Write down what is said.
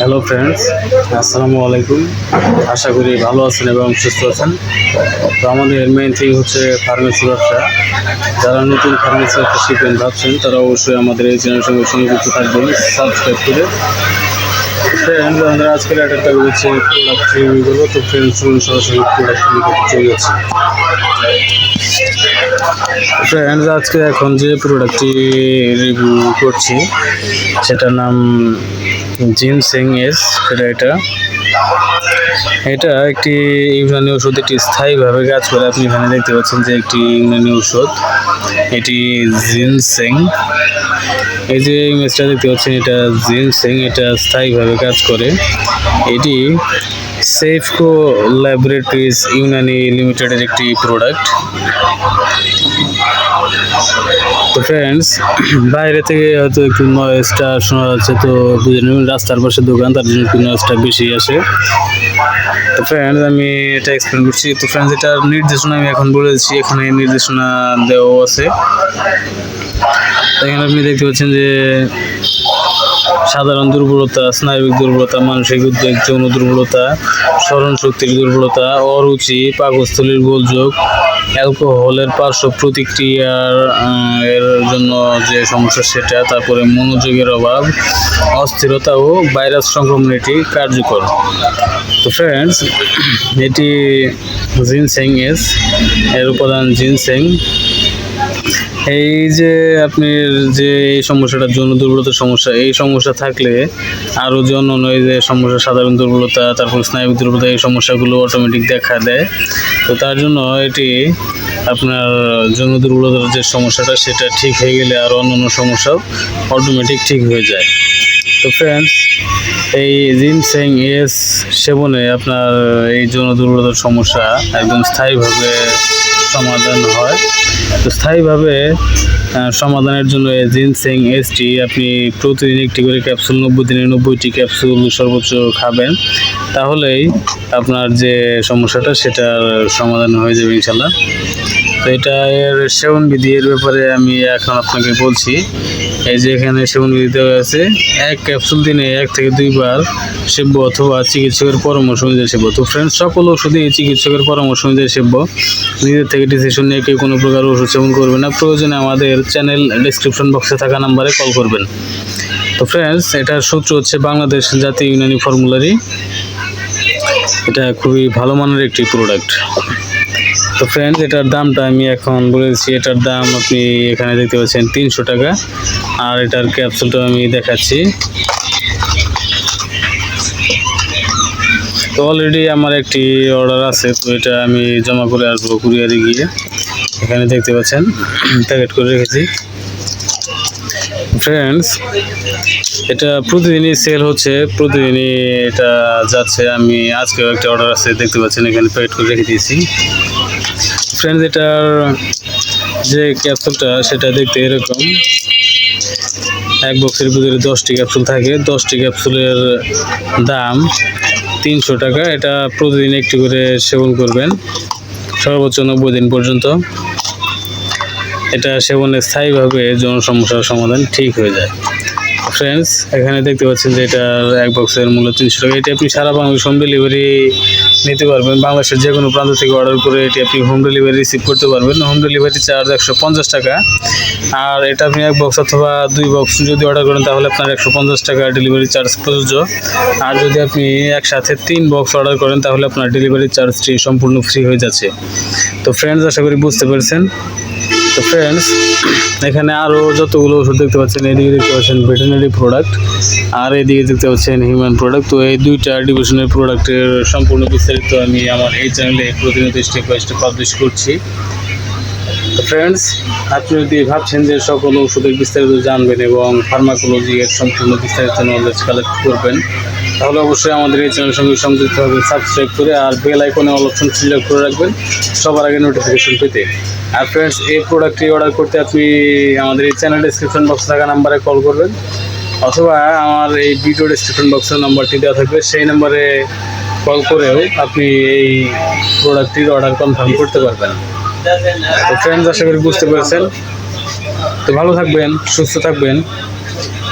Hello friends আসসালামু আলাইকুম। আশা করি ভালো আছেন এবং সুস্থ আছেন। তো আমাদের মেইন থিং হচ্ছে ফার্মেসি ব্যবসা। যারা নতুন ফার্মেসি ব্যবসা শিখবেন ভাবছেন, তারা অবশ্যই আমাদের এই চ্যানেলের সঙ্গে সংযুক্ত থাকবেন সাবস্ক্রাইব করে। ফ্রেন্ডস আমরা আজকের একটা হচ্ছে প্রোডাক্ট রিভিউ করব। তো ফ্রেন্ডস চলুন সরাসরি প্রোডাক্ট রিভিউ করতে চলে যাচ্ছি। ফ্রেন্ডস আজকে এখন যে প্রোডাক্টটি রিভিউ করছি, সেটার নাম জিনসেং এস এটা এটা। এটা একটি ইউনানি ওষুধ এটি স্থায়ীভাবে কাজ করে। আপনি এখানে দেখতে পাচ্ছেন যে একটি ইউনানি ওষুধ এটি জিনসেং এই যে ইমেজটা দেখতে পাচ্ছেন, এটা জিনসেং এটা স্থায়ীভাবে কাজ করে। এটি সেফকো ল্যাবরেটরিজ ইউনানি লিমিটেডের একটি প্রোডাক্ট তো ফ্রেন্ডস বাইরে থেকে হয়তো একটু নয়েজটা শোনা যাচ্ছে তো দুজনে রাস্তার পাশে দোকান, তার জন্য একটু নয়েজটা বেশি আসে। তো ফ্রেন্ডস আমি এটা এক্সপ্লেন করছি। তো ফ্রেন্ডস এটার নির্দেশনা আমি এখন বলে দিচ্ছি। এখানে নির্দেশনা দেওয়া আছে। এখানে আপনি দেখতে পাচ্ছেন যে সাধারণ দুর্বলতা, স্নায়বিক দুর্বলতা, মানসিক উদ্বেগ, যৌন দুর্বলতা, স্মরণ শক্তির দুর্বলতা, অরুচি, পাকস্থলীর গোলযোগ, অ্যালকোহলের পার্শ্ব প্রতিক্রিয়ার এর জন্য যে সমস্যা সেটা, তারপরে মনোযোগের অভাব, অস্থিরতা ও ভাইরাস সংক্রমণ এটি কার্যকর। তো ফ্রেন্ডস এটি জিনসেং এস এর উপাদান জিনসেং এই যে আপনি যে এই সমস্যাটার জন্য দুর্বলতার সমস্যা, এই সমস্যা থাকলে আরও যে অন্য যে সমস্যা, সাধারণ দুর্বলতা, তারপর স্নায়বিক দুর্বলতা, এই সমস্যাগুলো অটোমেটিক দেখা দেয়। তো তার জন্য এটি আপনার যৌন দুর্বলতার যে সমস্যাটা, সেটা ঠিক হয়ে গেলে আর অন্য অন্য সমস্যাও অটোমেটিক ঠিক হয়ে যায়। তো ফ্রেন্ডস এই জিনসেং এস সেবনে আপনার এই যৌন দুর্বলতার সমস্যা একদম স্থায়ীভাবে সমাধান হয়। তো স্থায়ীভাবে সমাধানের জন্য জিনসেং এসটি আপনি প্রতিদিন একটি করে ক্যাপসুল, নব্বই দিনে নব্বইটি ক্যাপসুল সর্বোচ্চ খাবেন। তাহলেই আপনার যে সমস্যাটা, সেটার সমাধান হয়ে যাবে ইনশাল্লাহ। তো এটা এর সেবন বিধি এর ব্যাপারে আমি এখন আপনাকে বলছি। এই যে এখানে সেবন বিধি দেওয়া আছে এক ক্যাপসুল দিনে এক থেকে দুইবার সেব্য অথবা চিকিৎসকের পরামর্শ অনুযায়ী সেব্য। তো ফ্রেন্ডস সকল ওষুধই চিকিৎসকের পরামর্শ অনুযায়ী সেব্য। নিজের থেকে ডিসিশন নিয়ে কেউ কোনো প্রকার ওষুধ সেবন করবে না। প্রয়োজনে আমাদের চ্যানেল ডিসক্রিপশন বক্সে থাকা নাম্বারে কল করবেন। তো ফ্রেন্ডস এটার সূত্র হচ্ছে বাংলাদেশ জাতীয় ইউনানি ফর্মুলারি এটা খুবই ভালো মানের একটি প্রোডাক্ট তো ফ্রেন্ডস এটার দামটা আমি এখন বলেছি এটার দাম আপনি এখানে দেখতে পাচ্ছেন তিনশো টাকা। আর এটার ক্যাপসুলটা আমি দেখাচ্ছি। তো অলরেডি আমার একটি অর্ডার আছে, তো এটা আমি জমা করে আসব কুরিয়ারে গিয়ে। এখানে দেখতে পাচ্ছেন প্যাকেট করে রেখেছি। ফ্রেন্ডস এটা প্রতিদিনই সেল হচ্ছে। প্রতিদিনই এটা যাচ্ছে। আমি আজকেও একটা অর্ডার আছে, দেখতে পাচ্ছেন, এখানে প্যাকেট করে রেখে দিয়েছি। ফ্রেন্ডস এটার যে ক্যাপসুলটা সেটা দেখতে এরকম। এক বক্সের ভিতরে দশটি ক্যাপসুল থাকে। দশটি ক্যাপসুলের দাম তিনশো টাকা। এটা প্রতিদিন একটি করে সেবন করবেন। সর্বোচ্চ নব্বই দিন পর্যন্ত। এটা সেবনে স্থায়ীভাবে যৌন সমস্যার সমাধান ঠিক হয়ে যায়। ফ্রেন্ডস এখানে দেখতে পাচ্ছেন যে এটার এক বক্সের মূল্য তিনশো টাকা। এটি আপনি সারা বাংলাদেশ হোম ডেলিভারি নিতে পারবেন। বাংলাদেশের যে কোনো প্রান্ত থেকে অর্ডার করে এটি আপনি হোম ডেলিভারি রিসিভ করতে পারবেন। হোম ডেলিভারি চার্জ একশো পঞ্চাশ টাকা। আর এটা আপনি এক বক্স অথবা দুই বক্স যদি অর্ডার করেন, তাহলে আপনার একশো পঞ্চাশ টাকা ডেলিভারি চার্জ প্রযোজ্য। আর যদি আপনি একসাথে তিন বক্স অর্ডার করেন, তাহলে আপনার ডেলিভারি চার্জটি সম্পূর্ণ ফ্রি হয়ে যাচ্ছে। তো ফ্রেন্ডস আশা করি বুঝতে পেরেছেন। তো ফ্রেন্ডস এখানে আরও যতগুলো ওষুধ দেখতে পাচ্ছেন, এদিকে দেখতে পাচ্ছেন প্রোডাক্ট আর এদিকে দেখতে পাচ্ছেন হিউম্যান প্রোডাক্ট তো এই দুইটা ডিভিশনের প্রোডাক্টের সম্পূর্ণ বিস্তারিত আমি আমার এই চ্যানেলে প্রতিনিয়ত স্টেপ বাই স্টেপ পাবলিশ করছি। ফ্রেন্ডস আপনি যদি ভাবছেন যে সকল ওষুধের বিস্তারিত জানবেন এবং ফার্মাকোলজি এর সম্পূর্ণ বিস্তারিত নলেজ কালেক্ট করবেন তাহলে অবশ্যই আমাদের এই চ্যানেল সঙ্গে সংযুক্ত হবে সাবস্ক্রাইব করে আর বেল আইকনে অল অপশন সিলেক্ট করে রাখবেন সবার আগে নোটিফিকেশন পেতে। আর ফ্রেন্ডস এই প্রোডাক্টটি অর্ডার করতে আপনি আমাদের এই চ্যানেল ডিসক্রিপশন বক্সে থাকা নাম্বারে কল করবেন অথবা আমার এই ভিডিও ডিসক্রিপশন বক্সের নাম্বারটি দেওয়া থাকবে, সেই নাম্বারে কল করেও আপনি এই প্রোডাক্টটির অর্ডার কনফার্ম করতে পারবেন। তো ফ্রেন্ডস আশা করি বুঝতে পেরেছেন। তো ভালো থাকবেন, সুস্থ থাকবেন।